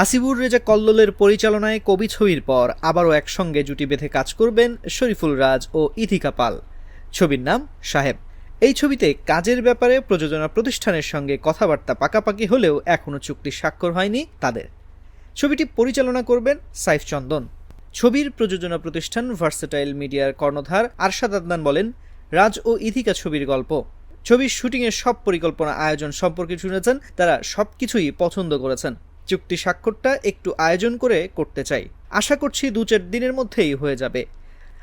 হাসিবুর রেজা কল্লোলের পরিচালনায় কবি ছবির পর আবারও একসঙ্গে জুটি বেঁধে কাজ করবেন শরীফুল রাজ ও ইথিকা পাল। ছবির নাম সাহেব। এই ছবিতে কাজের ব্যাপারে প্রযোজনা প্রতিষ্ঠানের সঙ্গে কথাবার্তা পাকাপাকি হলেও এখনও চুক্তি স্বাক্ষর হয়নি তাদের। ছবিটি পরিচালনা করবেন সাইফ চন্দন। ছবির প্রযোজনা প্রতিষ্ঠান ভার্সেটাইল মিডিয়ার কর্ণধার আরশাদ আদনান বলেন, রাজ ও ইথিকা ছবির গল্প। ছবির শুটিংয়ের সব পরিকল্পনা আয়োজন সম্পর্কে শুনেছেন, তারা সবকিছুই পছন্দ করেছেন। চুক্তি স্বাক্ষরটা একটু আয়োজন করে করতে চাই। আশা করছি দু চার দিনের মধ্যেই হয়ে যাবে।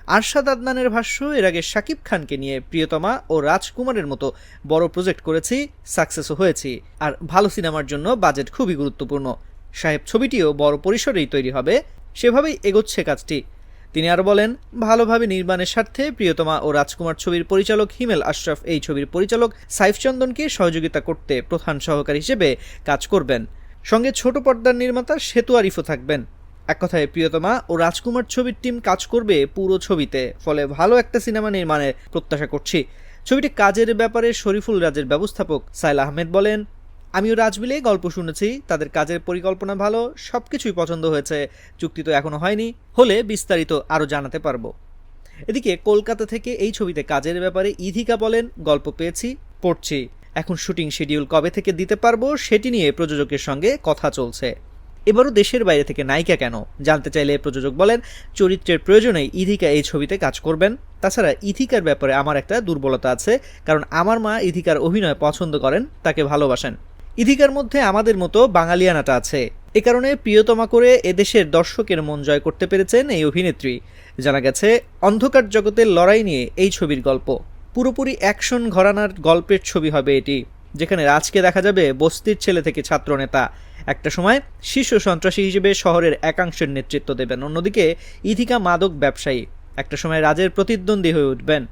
আরশাদ আদনানের ভাষ্য, এর আগে শাকিব খানকে নিয়ে প্রিয়তমা ও রাজকুমারের মতো বড় প্রজেক্ট করেছি, সাকসেসও হয়েছি। আর ভালো সিনেমার জন্য বাজেট খুবই গুরুত্বপূর্ণ। সাহেব ছবিটিও বড় পরিসরেই তৈরি হবে, সেভাবেই এগোচ্ছে কাজটি। তিনি আরও বলেন, ভালোভাবে নির্মাণের স্বার্থে প্রিয়তমা ও রাজকুমার ছবির পরিচালক হিমেল আশরাফ এই ছবির পরিচালক সাইফ চন্দনকে সহযোগিতা করতে প্রধান সহকারী হিসেবে কাজ করবেন। সঙ্গে ছোট পর্দার নির্মাতা সেতু আরিফও থাকবেন। এক কথায়, প্রিয়তমা ও রাজকুমার ছবির টিম কাজ করবে পুরো ছবিতে, ফলে ভালো একটা সিনেমা নির্মাণের প্রত্যাশা করছি। ছবিটি কাজের ব্যাপারে শরীফুল রাজের ব্যবস্থাপক সাইল আহমেদ বলেন, আমিও রাজ মিলে গল্প শুনেছি, তাদের কাজের পরিকল্পনা ভালো সব কিছুই পছন্দ হয়েছে চুক্তি তো এখনও হয়নি, হলে বিস্তারিত আরও জানাতে পারব। এদিকে কলকাতা থেকে এই ছবিতে কাজের ব্যাপারে ইধিকা বলেন, গল্প পেয়েছি, পড়ছি। এখন শুটিং শিডিউল কবে থেকে দিতে পারব সেটি নিয়ে প্রযোজকের সঙ্গে কথা চলছে। এবারও দেশের বাইরে থেকে নায়িকা কেন? জানতে চাইলে প্রযোজক বলেন, চরিত্রের প্রয়োজনেই ইধিকা এই ছবিতে কাজ করবেন। তাছাড়া ইথিকার ব্যাপারে আমার একটা দুর্বলতা আছে, কারণ আমার মা ইথিকার অভিনয় পছন্দ করেন, তাকে ভালোবাসেন। ইথিকার মধ্যে আমাদের মতো বাঙালিয়ানাটা আছে। এ কারণে প্রিয়তমা করে এদেশের দর্শকের মন জয় করতে পেরেছেন এই অভিনেত্রী। জানা গেছে, অন্ধকার জগতের লড়াই নিয়ে এই ছবির গল্প। পুরোপুরি অ্যাকশন ঘরানার গল্পের ছবি হবে এটি, যেখানে রাজকে দেখা যাবে বস্তির ছেলে থেকে ছাত্রনেতা একটা সময় শীর্ষ সন্ত্রাসী হিসেবে শহরের একাংশের নেতৃত্ব দেবেন, অন্যদিকে ইথিকা মাদক ব্যবসায়ী। একটা সময় রাজের প্রতিদ্বন্দ্বী হয়ে উঠবেন।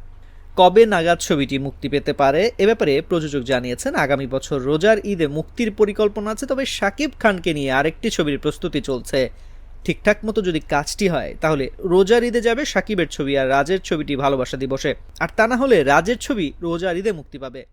কবে নাগাদ ছবিটি মুক্তি পেতে পারে এ ব্যাপারে প্রযোজক জানিয়েছেন, আগামী বছর রোজার ঈদে মুক্তির পরিকল্পনা আছে, তবে শাকিব খানকে নিয়ে আরেকটি ছবির প্রস্তুতি চলছে। ঠিকঠাক মতো যদি কাজটি হয়, তাহলে রোজার ঈদে যাবে সাকিবের ছবি আর রাজের ছবিটি ভালোবাসা দিবসে। আর তা না হলে রাজের ছবি রোজার ঈদে মুক্তি পাবে।